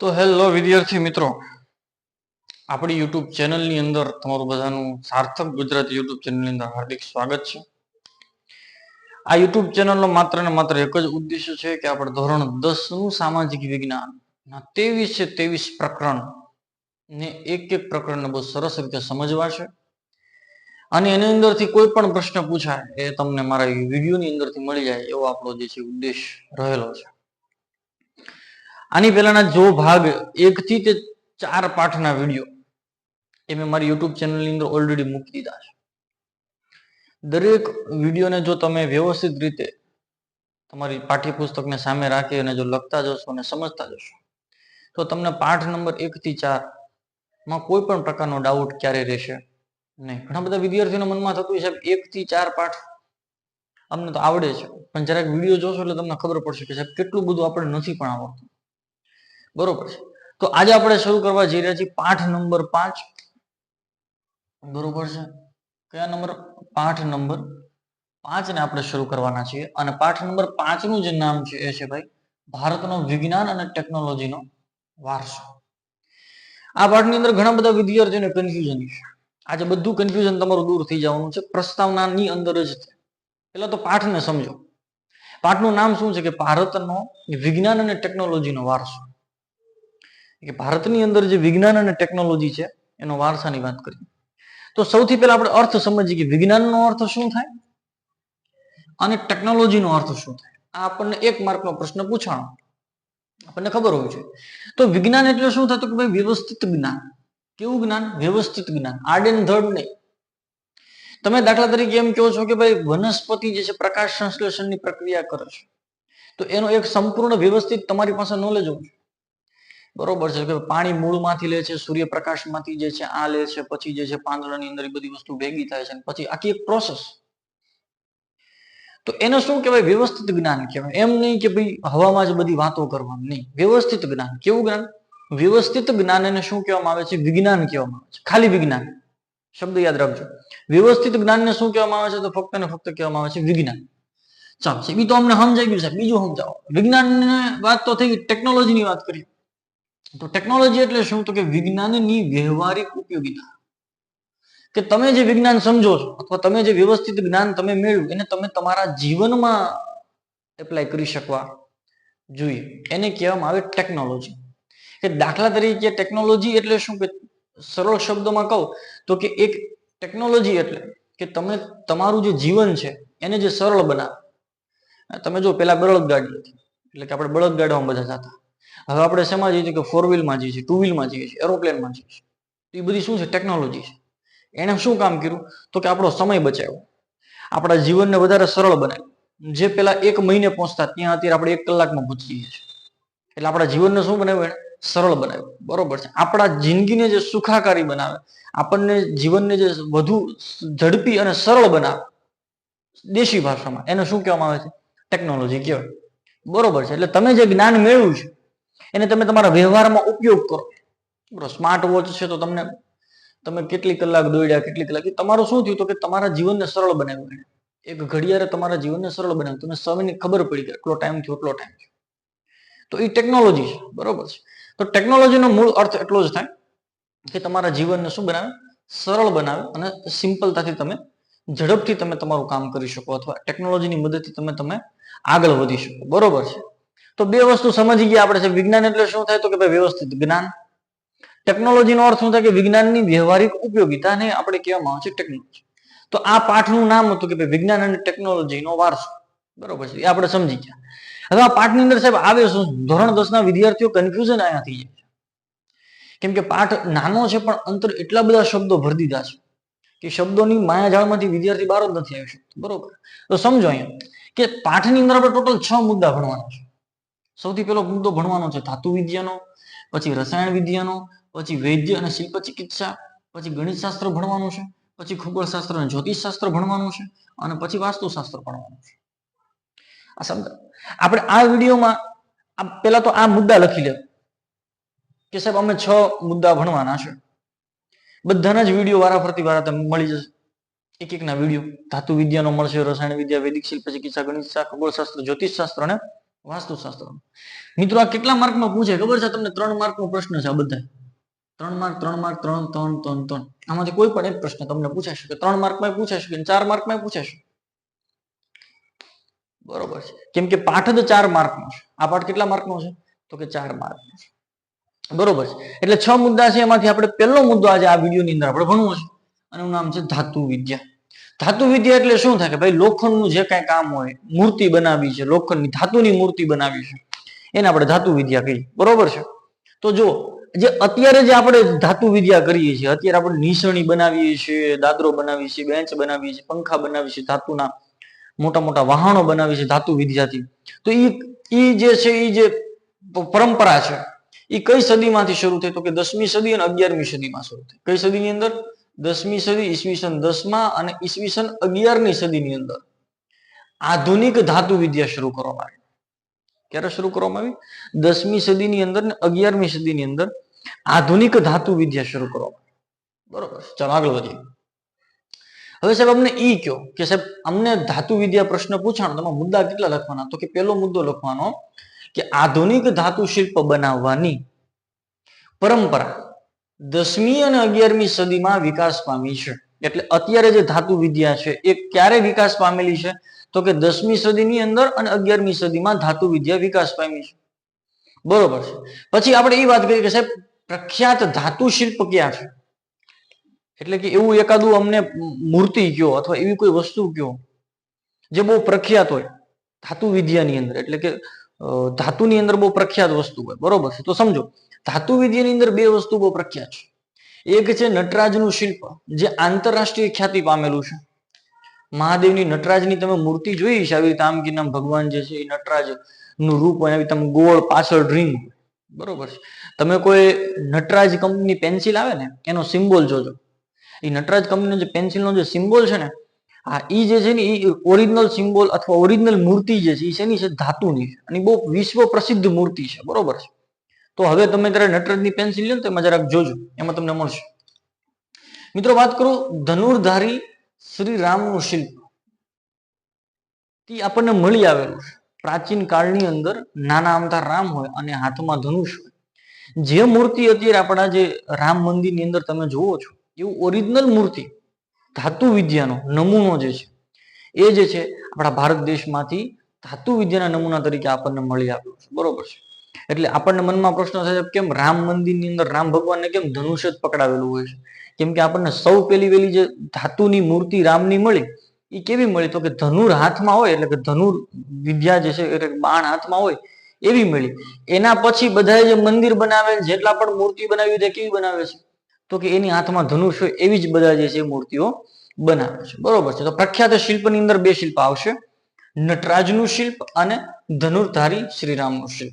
તો હેલો વિદ્યાર્થી મિત્રો. આપણી યુટ્યુબ ચેનલની અંદર તમારું બધાનું સાર્થક ગુજરાતી યુટ્યુબ ચેનલની અંદર હાર્દિક સ્વાગત છે. આ યુટ્યુબ ચેનલનો માત્ર ને માત્ર એક જ ઉદ્દેશ્ય છે કે આપણે ધોરણ દસનું સામાજિક વિજ્ઞાન તેવીસ છે ત્રેવીસ પ્રકરણ ને એક એક પ્રકરણને બહુ સરસ રીતે સમજવા છે. અને એની અંદરથી કોઈ પણ પ્રશ્ન પૂછાય એ તમને મારા વિડીયોની અંદરથી મળી જાય એવો આપણો જે છે ઉદ્દેશ રહેલો છે. આની પહેલાના જો ભાગ એકથી તે ચાર પાઠના વીડિયો એ મેં મારી યુટ્યુબ ચેનલની અંદર ઓલરેડી મૂકી દીધા છે. દરેક વિડીયોને જો તમે વ્યવસ્થિત રીતે તમારી પાઠ્યપુસ્તકને સામે રાખી અને જો લખતા જશો અને સમજતા જશો, તો તમને પાઠ નંબર એક થી ચારમાં કોઈ પણ પ્રકારનો ડાઉટ ક્યારે રહેશે નહીં. ઘણા બધા વિદ્યાર્થીઓના મનમાં થતું છે એકથી ચાર પાઠ અમને તો આવડે છે, પણ જરાક વીડિયો જોશો એટલે તમને ખબર પડશે કે સાહેબ, કેટલું બધું આપણે નથી પણ આવડતું. બરોબર છે. તો આજે આપણે શરૂ કરવા જઈ રહ્યા છીએ પાઠ નંબર પાંચ. બરોબર છે. કયા નંબર? પાઠ નંબર પાંચ ને આપણે શરૂ કરવાના છીએ. અને પાઠ નંબર પાંચનું જે નામ છે એ છે ભાઈ, ભારતનો વિજ્ઞાન અને ટેકનોલોજીનો વારસો. આ પાઠની અંદર ઘણા બધા વિદ્યાર્થીઓને કન્ફ્યુઝન છે. આજે બધું કન્ફ્યુઝન તમારું દૂર થઈ જવાનું છે. પ્રસ્તાવનાની અંદર જ છે. પહેલા તો પાઠને સમજો. પાઠનું નામ શું છે કે ભારતનો વિજ્ઞાન અને ટેકનોલોજીનો વારસો. કે ભારતની અંદર જે વિજ્ઞાન અને ટેકનોલોજી છે, એનો વારસાની વાત કરીએ. તો સૌથી પહેલા આપણે અર્થ સમજીએ કે વિજ્ઞાનનો અર્થ શું થાય? અને ટેકનોલોજીનો અર્થ શું થાય? આ આપણને એક માર્કનો પ્રશ્ન પૂછાણો. આપણને ખબર હોવી જોઈએ તો વિજ્ઞાન એટલે શું થતું કે ભાઈ વ્યવસ્થિત જ્ઞાન. કેવું જ્ઞાન? વ્યવસ્થિત જ્ઞાન. આડ એન્ડ ધડ નહીં. તમે દાખલા તરીકે એમ કહો છો કે ભાઈ વનસ્પતિ જે છે, પ્રકાશ સંશ્લેષણની પ્રક્રિયા કરે છે. તો એનો એક સંપૂર્ણ વ્યવસ્થિત તમારી પાસે નોલેજ હોવું બરોબર છે, કે પાણી મૂળમાંથી લે છે, સૂર્યપ્રકાશમાંથી જે છે, આ લે છે, પછી જે છે, પાંદડાની અંદર બધી વસ્તુ ભેગી થાય છે પછી આખી એક પ્રોસેસ તો એને શું કહેવાય? વ્યવસ્થિત જ્ઞાન કહેવાય. એમ નહીં કે ભાઈ હવામાં જ બધી વાતો કરવાની, નહીં. વ્યવસ્થિત જ્ઞાન. કેવું જ્ઞાન? વ્યવસ્થિત જ્ઞાન એને શું કહેવામાં આવે છે? વિજ્ઞાન કહેવામાં આવે છે. ખાલી વિજ્ઞાન. શબ્દ યાદ રાખજો. વ્યવસ્થિત જ્ઞાનને શું કહેવામાં આવે છે? તો ફક્ત ને ફક્ત કહેવામાં આવે છે વિજ્ઞાન. ચાલો એ તો અમને સમજાઈ ગયું છે બીજું સમજાવો. વિજ્ઞાન વાત તો થઈ ટેકનોલોજીની વાત કરીએ. તો ટેકનોલોજી એટલે શું? તો કે વિજ્ઞાનની વ્યવહારિક ઉપયોગિતા. કે તમે જે વિજ્ઞાન સમજો છો, અથવા તમે જે વ્યવસ્થિત જ્ઞાન તમે મેળવ્યું, એને તમે તમારા જીવનમાં એપ્લાય કરી શકવા જોઈએ. એને કહેવામાં આવે ટેકનોલોજી કે દાખલા તરીકે ટેકનોલોજી એટલે શું? કે સરળ શબ્દોમાં કહું, તો કે એક ટેકનોલોજી એટલે કે તમે તમારું જે જીવન છે, એને જે સરળ બનાવે. તમે જો પેલા બળદગાડી હતી, એટલે કે આપણે બળદગાડામાં બધા જતા. હવે આપણે શેમાં જઈએ છીએ કે ફોર વ્હીલમાં જઈએ છીએ ટુ વ્હીલમાં જઈએ છીએ એરોપ્લેનમાં જઈએ છીએ. એ બધી શું છે? ટેકનોલોજી છે. એણે શું કામ કર્યું? તો કે આપણો સમય બચાવ્યો. આપણા જીવનને વધારે સરળ બનાવ્યું. જે પેલા એક મહિને પહોંચતા, ત્યાં અત્યારે આપણે એક કલાકમાં પહોંચી જઈએ છીએ. એટલે આપણા જીવનને શું બનાવ્યું એણે? સરળ બનાવ્યું. બરોબર છે. આપણા જિંદગીને જે સુખાકારી બનાવે, આપણને જીવનને જે વધુ ઝડપી અને સરળ બનાવે, દેશી ભાષામાં એને શું કહેવામાં આવે છે? ટેકનોલોજી કહેવાય. બરોબર છે. એટલે તમે જે જ્ઞાન મેળવ્યું છે એને તમે તમારા વ્યવહારમાં ઉપયોગ કરો. સ્માર્ટ વોચ છે તો તમને, તમે કેટલી કલાક દોડ્યા, કેટલી કલાક તમારું શું થયું તો કે તમારા જીવનને સરળ બનાવ્યું એને એક ઘડિયાળે તમારા જીવનને સરળ બનાવ્યું. તમને સમયની ખબર પડી કે એટલો ટાઈમ થયો એટલો ટાઈમ થયો. તો એ ટેકનોલોજી છે, બરોબર છે. તો ટેકનોલોજીનો મૂળ અર્થ એટલો જ થાય કે તમારા જીવનને શું બનાવે? સરળ બનાવે અને સિમ્પલતાથી તમે ઝડપથી તમે તમારું કામ કરી શકો અથવા ટેકનોલોજીની મદદથી તમે તમે આગળ વધી શકો. બરોબર છે. તો બે વસ્તુ સમજી ગયા આપણે છે વિજ્ઞાન એટલે શું થાય? તો કે ભાઈ વ્યવસ્થિત જ્ઞાન. ટેકનોલોજીનો અર્થ શું થાય? કે વિજ્ઞાનની વ્યવહારિક ઉપયોગિતાને આપણે કહેવામાં આવે છે ટેકનોલોજી તો આ પાઠનું નામ હતું કે ભાઈ વિજ્ઞાન અને ટેકનોલોજીનો વારસો. બરોબર છે. એ આપણે સમજી ગયા. હવે આ પાઠની અંદર સાહેબ આવે શું? ધોરણ દસ ના વિદ્યાર્થીઓ કન્ફ્યુઝન અહીંયા થઈ છે. કેમ કે પાઠ નાનો છે, પણ અંતર એટલા બધા શબ્દો ભરી દીધા છે કે શબ્દોની માયાજાળમાંથી વિદ્યાર્થી બહાર જ નથી આવી શકતો. બરોબર. તો સમજો અહીંયા. કે પાઠની અંદર આપણે ટોટલ છ મુદ્દા ભણવાના છે. સૌથી પહેલો મુદ્દો ભણવાનો છે ધાતુ વિદ્યાનો, પછી રસાયણ વિદ્યાનો, પછી વૈદ્ય અને શિલ્પ ચિકિત્સા, પછી ગણિત શાસ્ત્ર ભણવાનું છે, પછી ખગોળશાસ્ત્ર અને જ્યોતિષશાસ્ત્ર ભણવાનું છે અને પછી વાસ્તુશાસ્ત્ર ભણવાનું છે. આ સમજા. આપણે આ વિડીયોમાં, આ પહેલા તો આ મુદ્દા લખી લે કે સાહેબ, અમે છ મુદ્દા ભણવાના છે. બધાના જ વીડિયો વારાફરતી વારા તમને મળી જશે. એક એકના વીડિયો. ધાતુ વિદ્યાનો મળશે, રસાયણ વિદ્યા, વૈદિક શિલ્પ ચિકિત્સા ગણિત ખગોળશાસ્ત્ર, જ્યોતિષશાસ્ત્ર અને વાસ્તુશાસ્ત્ર. મિત્રો, આ કેટલા માર્કમાં પૂછે? ખબર છે તમને? ત્રણ માર્કનો પ્રશ્ન છે બધા ત્રણ માર્ક ત્રણ માર્ક, ત્રણ ત્રણ ત્રણ ત્રણ. આમાંથી કોઈ પણ એક પ્રશ્ન તમને પૂછાશે કે ત્રણ માર્કમાં પૂછાશે કે ચાર માર્કમાં પૂછાશે બરોબર છે. કેમ કે પાઠ જ ચાર માર્કનો છે. આ પાઠ કેટલા માર્કનો છે? તો કે ચાર માર્કનો છે. બરોબર છે. એટલે છ મુદ્દા છે. એમાંથી આપણે પહેલો મુદ્દો આજે આ વિડીયોની અંદર આપણે ભણવો છે. અને નામ છે ધાતુ વિદ્યા. ધાતુ વિદ્યા એટલે શું થાય કે ભાઈ લોખંડનું જે કાંઈ કામ હોય, મૂર્તિ બનાવી છે, લોખંડની ધાતુની મૂર્તિ બનાવી છે, એને આપણે ધાતુ વિદ્યા કહીએ. બરોબર છે? તો જો, જે અત્યારે જે આપણે ધાતુ વિદ્યા કરીએ છીએ, અત્યારે આપણે નિશણી બનાવીએ છીએ, દાદરો બનાવીએ છીએ બેન્ચ બનાવીએ છીએ, પંખા બનાવીએ છીએ, ધાતુના મોટા મોટા વાહનો બનાવીએ છીએ ધાતુ વિદ્યાથી તો એ એ જે છે એ જે પરંપરા છે એ કઈ સદીમાંથી શરૂ થઈ? તો કે દસમી સદી અને અગિયારમી સદીમાં શરૂ થઈ. કઈ સદીની અંદર? દસમી સદી ઈસવીસન દસમાં અને ઈસવીસન અગિયારની સદીની અંદર. આધુનિક ધાતુ વિદ્યા શરૂ કરવામાં આવી. ક્યારે શરૂ કરવામાં આવી? દસમી સદીની અંદર ને અગિયારમી સદીની અંદર આધુનિક ધાતુ વિદ્યા શરૂ કરવામાં. બરોબર. ચાલો આગળ વધીએ. હવે સાહેબ અમને ઈ કયો કે સાહેબ અમને ધાતુ વિદ્યા પ્રશ્ન પૂછાણો, તમે મુદ્દા કેટલા લખવાના? તો કે પહેલો મુદ્દો લખવાનો કે આધુનિક ધાતુ શિલ્પ બનાવવાની પરંપરા દસમી અને અગિયારમી સદીમાં વિકાસ પામી છે. એટલે અત્યારે જે ધાતુ વિદ્યા છે, એ ક્યારે વિકાસ પામેલી છે? તો કે દસમી સદીની અંદર અને અગિયારમી સદીમાં ધાતુ વિદ્યા વિકાસ પામી છે. બરોબર છે. પછી આપણે એ વાત કરીએ કે સાહેબ, પ્રખ્યાત ધાતુ શિલ્પ ક્યાં છે? એટલે કે એવું એકાદું અમને મૂર્તિ કયો અથવા એવી કોઈ વસ્તુ કયો જે બહુ પ્રખ્યાત હોય ધાતુ વિદ્યાની અંદર. એટલે કે ધાતુની અંદર બહુ પ્રખ્યાત વસ્તુ હોય. બરોબર છે. તો સમજો. ધાતુ વિદ્યાની અંદર બે વસ્તુ બહુ પ્રખ્યાત છે. એક છે નટરાજનું શિલ્પ, જે આંતરરાષ્ટ્રીય ખ્યાતિ પામેલું છે. મહાદેવની નટરાજની તમે મૂર્તિ જોઈ છે આવી રીતે નામ ભગવાન જે છે એ નટરાજનું રૂપ હોય આવી તમે ગોળ પાછળ ડ્રીમ બરોબર છે. તમે કોઈ નટરાજ કંપની પેન્સિલ આવે ને, એનો સિમ્બોલ જોજો. એ નટરાજ કંપનીનો જે પેન્સિલનો જે સિમ્બોલ છે ને, આ ઈ જે છે ને એ ઓરિજિનલ સિમ્બોલ અથવા ઓરિજિનલ મૂર્તિ જે છે એ શેની છે? ધાતુની અને બહુ વિશ્વ પ્રસિદ્ધ મૂર્તિ છે. બરોબર છે. તો હવે તમે ત્યારે નટરાજની પેન્સિલ લ્યો ને તો એમાં જરાક જોજો, એમાં તમને મળશે. મિત્રો વાત કરું ધનુર્ધારી શ્રી રામનું શિલ્પ. તે આપણને મળી આવેલું છે. પ્રાચીન કાળની અંદર નાના અમતા રામ હોય અને હાથમાં ધનુષ હોય. જે મૂર્તિ અત્યારે આપણા જે રામ મંદિરની અંદર તમે જુઓ છો, એવું ઓરિજિનલ મૂર્તિ, ધાતુ વિદ્યાનો નમૂનો જે છે, એ જે છે આપણા ભારત દેશમાંથી ધાતુ વિદ્યાના નમૂના તરીકે આપણને મળી આવ્યો છે. બરોબર છે. એટલે આપણને મનમાં પ્રશ્ન થાય કેમ રામ મંદિરની અંદર રામ ભગવાનને કેમ ધનુષ જ પકડાવેલું હોય છે? કેમ કે આપણને સૌ પેલી વેલી જે ધાતુની મૂર્તિ રામની મળી એ કેવી મળી? તો કે ધનુર હાથમાં હોય, એટલે કે ધનુર વિદ્યા જે છે, એટલે બાણ હાથમાં હોય, એવી મળી. એના પછી બધાએ જે મંદિર બનાવે જેટલા પણ મૂર્તિ બનાવી તે કેવી બનાવે છે? તો કે એની હાથમાં ધનુષ હોય, એવી જ બધા જે છે, મૂર્તિઓ બનાવે છે. બરોબર છે. તો પ્રખ્યાત શિલ્પની અંદર બે શિલ્પ આવશે, નટરાજનું શિલ્પ અને ધનુર્ધારી શ્રીરામનું શિલ્પ.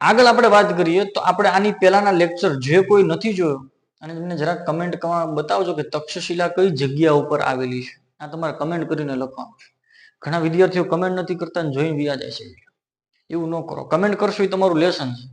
આગળ આપણે વાત કરીએ તો આપણે આની પહેલાના લેક્ચર જે કોઈ નથી જોયો, અને તમને જરાક કમેન્ટ બતાવજો કે તક્ષશિલા કઈ જગ્યા ઉપર આવેલી છે. આ તમારે કમેન્ટ કરીને લખવાનું છે. ઘણા વિદ્યાર્થીઓ કમેન્ટ નથી કરતા જોઈને વ્યા જાય છે. એવું ન કરો. કમેન્ટ કરશો એ તમારું લેસન છે.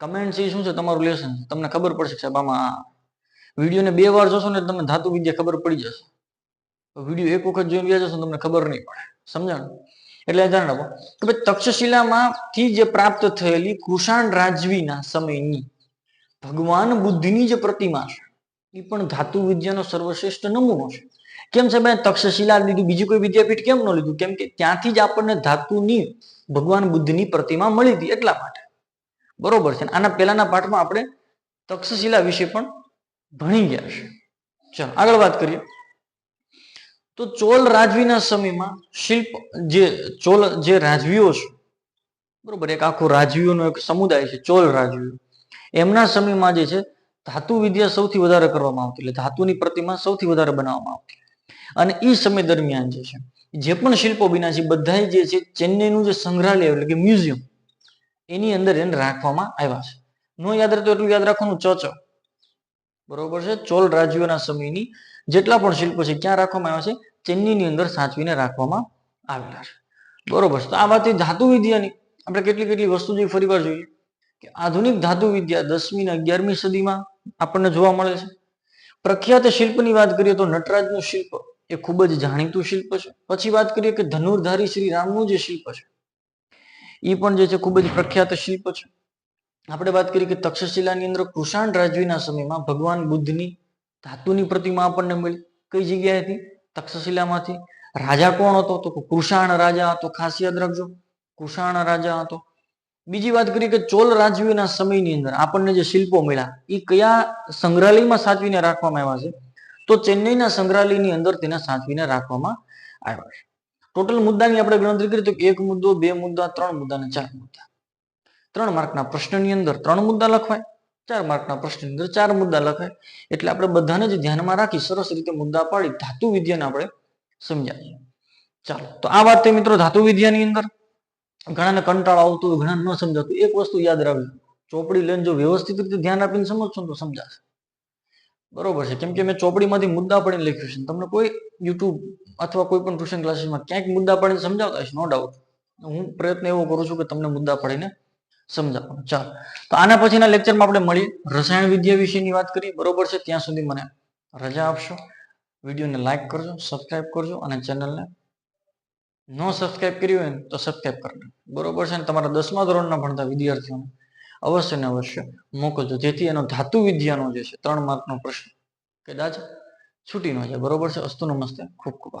કમેન્ટ છે એ શું છે? તમારું લેસન છે. તમને ખબર પડશે સાહેબ, આમાં વિડીયોને બે વાર જોશો ને તમને ધાતુ વિદ્યા ખબર પડી જશે. વીડિયો એક વખત જોઈને વ્યા જશો તમને ખબર નહીં પડે. સમજાણું? એટલે ધ્યાન રાખો કે ભાઈ તક્ષશિલામાંથી જે પ્રાપ્ત થયેલી કુષાણ રાજવીના સમયની ભગવાન બુદ્ધની જે પ્રતિમા છે એ પણ ધાતુ વિદ્યાનો સર્વશ્રેષ્ઠ નમૂનો છે. કેમ છે ભાઈ તક્ષશિલા લીધું, બીજી કોઈ વિદ્યાપીઠ કેમ ન લીધું? કેમ કે ત્યાંથી જ આપણને ધાતુની ભગવાન બુદ્ધની પ્રતિમા મળી હતી એટલા માટે. બરોબર છે આના પહેલાના પાઠમાં આપણે તક્ષશિલા વિશે પણ ભણી ગયા છે. ચાલો, આગળ વાત કરીએ. તો ચોલ રાજવીના સમયમાં શિલ્પ જે ચોલ જે રાજવીઓ છે, બરોબર, એક આખો રાજવીઓનો એક સમુદાય છે, ચોલ રાજવીઓ. એમના સમયમાં જે છે, ધાતુ વિદ્યા સૌથી વધારે કરવામાં આવતી, એટલે ધાતુની પ્રતિમા સૌથી વધારે બનાવવામાં આવતી. અને એ સમય દરમિયાન જે છે, જે પણ શિલ્પો બન્યા છે બધા જે છે, ચેન્નઈનું જે સંગ્રહાલય, એટલે કે મ્યુઝિયમ, એની અંદર એને રાખવામાં આવ્યા છે. નો યાદ રહેતો એટલું યાદ રાખવાનું ચચ બરોબર છે? ચોલ રાજ્યોના સમયની જેટલા પણ શિલ્પો છે ક્યાં રાખવામાં આવ્યા છે? ચેન્નઈની અંદર સાચવીને રાખવામાં આવેલા છે. બરોબર છે. તો આ વાત ધાતુ વિદ્યાની. આપણે કેટલી કેટલી વસ્તુ જોઈએ? ફરી વાર જોઈએ. કે આધુનિક ધાતુ વિદ્યા દસમી ને અગિયારમી સદીમાં આપણને જોવા મળે છે. પ્રખ્યાત શિલ્પની વાત કરીએ તો નટરાજનું શિલ્પ એ ખૂબ જ જાણીતું શિલ્પ છે. પછી વાત કરીએ કે ધનુર્ધારી શ્રી રામનું જે શિલ્પ છે, એ પણ જે છે ખૂબ જ પ્રખ્યાત શિલ્પ છે. આપણે વાત કરીએ કે તક્ષશિલાની અંદર કૃષાણ રાજવીના સમયમાં ભગવાન બુદ્ધની ધાતુની પ્રતિમા આપણને મળી. કઈ જગ્યાએથી તક્ષશિલામાંથી. રાજા કોણ હતો? તો કૃષાણ રાજા હતો. ખાસ યાદ રાખજો. કુષાણ રાજા હતો. બીજી વાત કરીએ કે ચોલ રાજવીના સમયની અંદર આપણને જે શિલ્પો મળ્યા એ કયા સંગ્રહાલયમાં સાચવીને રાખવામાં આવ્યા છે? તો ચેન્નઈના સંગ્રહાલયની અંદર તેને સાચવીને રાખવામાં આવ્યા છે. ટોટલ મુદ્દાની આપણે ગણતરી કરીએ તો એક મુદ્દો, બે મુદ્દા, ત્રણ મુદ્દા અને ચાર મુદ્દા. ત્રણ માર્કના પ્રશ્નની અંદર ત્રણ મુદ્દા લખવાય. ચાર માર્કના પ્રશ્નની અંદર ચાર મુદ્દા લખાય. એટલે આપણે બધાને જ ધ્યાનમાં રાખી સરસ રીતે મુદ્દા પાડી ધાતુ વિદ્યાને આપણે સમજાવીએ. ચાલો, તો આ વાત મિત્રો ધાતુ વિદ્યાની અંદર. ઘણાને કંટાળો આવતો હોય ઘણા ન સમજાતું. એક વસ્તુ યાદ રાખજો. ચોપડી લઈને જો વ્યવસ્થિત રીતે ધ્યાન આપીને સમજશો તો સમજાશે. બરોબર છે. કેમ કે મેં ચોપડીમાંથી મુદ્દા પડીને લખ્યું છે તમને કોઈ યુટ્યુબ અથવા કોઈ પણ ટ્યુશન ક્લાસીસમાં ક્યાંક મુદ્દા પડીને સમજાવતા હશે, નો ડાઉટ હું પ્રયત્ન એવો કરું છું કે તમને મુદ્દા પડીને સમજાવવાનો ચાલો. તો આના પછીના લેક્ચરમાં આપણે મળીએ રસાયણ વિદ્યા વિશેની વાત કરીએ બરોબર છે? ત્યાં સુધી મને રજા આપશો. વિડીયોને લાઈક કરજો સબસ્ક્રાઇબ કરજો અને ચેનલને ન સબસ્ક્રાઇબ કરી હોય તો સબસ્ક્રાઇબ કરજો બરોબર છે? ને તમારા દસમા ધોરણના ભણતા વિદ્યાર્થીઓને અવશ્ય ને અવશ્ય મોકલજો. જેથી એનો ધાતુ વિદ્યાનો જે છે, ત્રણ માર્કનો પ્રશ્ન કદાચ છૂટી ન જાય. બરોબર છે? અસ્તુ નમસ્તે. ખૂબ ખૂબ.